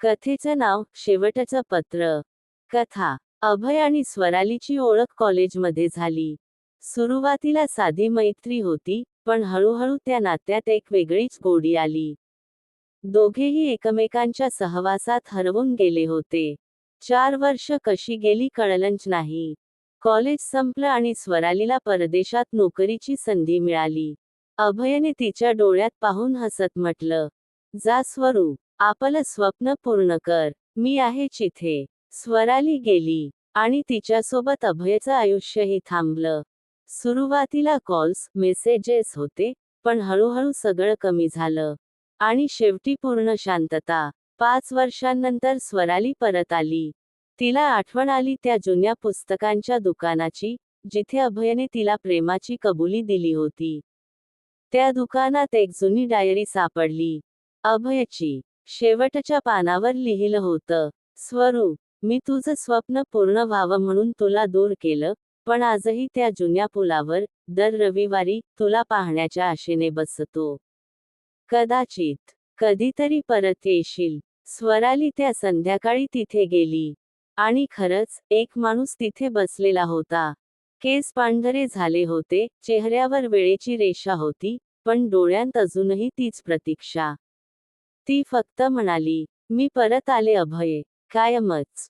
कथेचं नाव शेवटचं पत्र. कथा. अभय आणि स्वरालीची ओळख कॉलेजमध्ये झाली. सुरुवातीला साधी मैत्री होती पण हळूहळू त्या नात्यात एक वेगळीच गोडी आली. दोघेही एकमेकांच्या सहवासात हरवून गेले होते. चार वर्ष कशी गेली कळलंच नाही. कॉलेज संपलं आणि स्वरालीला परदेशात नोकरीची संधी मिळाली. अभयने तिच्या डोळ्यात पाहून हसत म्हटलं जा स्वरू. आपलं स्वप्न पूर्ण कर. मी आहे चिथे स्वराली गेली आणि तिच्यासोबत अभयचं आयुष्यही थांबलं. सुरुवातीला कॉल्स मेसेजेस होते पण हळूहळू सगळं कमी झालं. आणि शेवटी पूर्ण शांतता. पाच वर्षांनंतर स्वराली परत आली. तिला आठवण आली त्या जुन्या पुस्तकांच्या दुकानाची जिथे अभयने तिला प्रेमाची कबुली दिली होती. त्या दुकानात एक जुनी डायरी सापडली. अभयची. शेवटच्या पानावर लिहिलं होतं स्वरूप मी तुझं स्वप्न पूर्ण व्हावं म्हणून तुला दूर केलं पण आजही त्या जुन्या पुलावर दर रविवारी तुला पाहण्याच्या आशेने बसतो. कदाचित कधीतरी परत येशील. स्वराली त्या संध्याकाळी तिथे गेली. आणि खरंच एक माणूस तिथे बसलेला होता. केस पांढरे झाले होते चेहऱ्यावर वेळेची रेषा होती पण डोळ्यांत अजूनही तीच प्रतीक्षा. ती फक्त म्हणाली मी परत आले अभय. कायमच.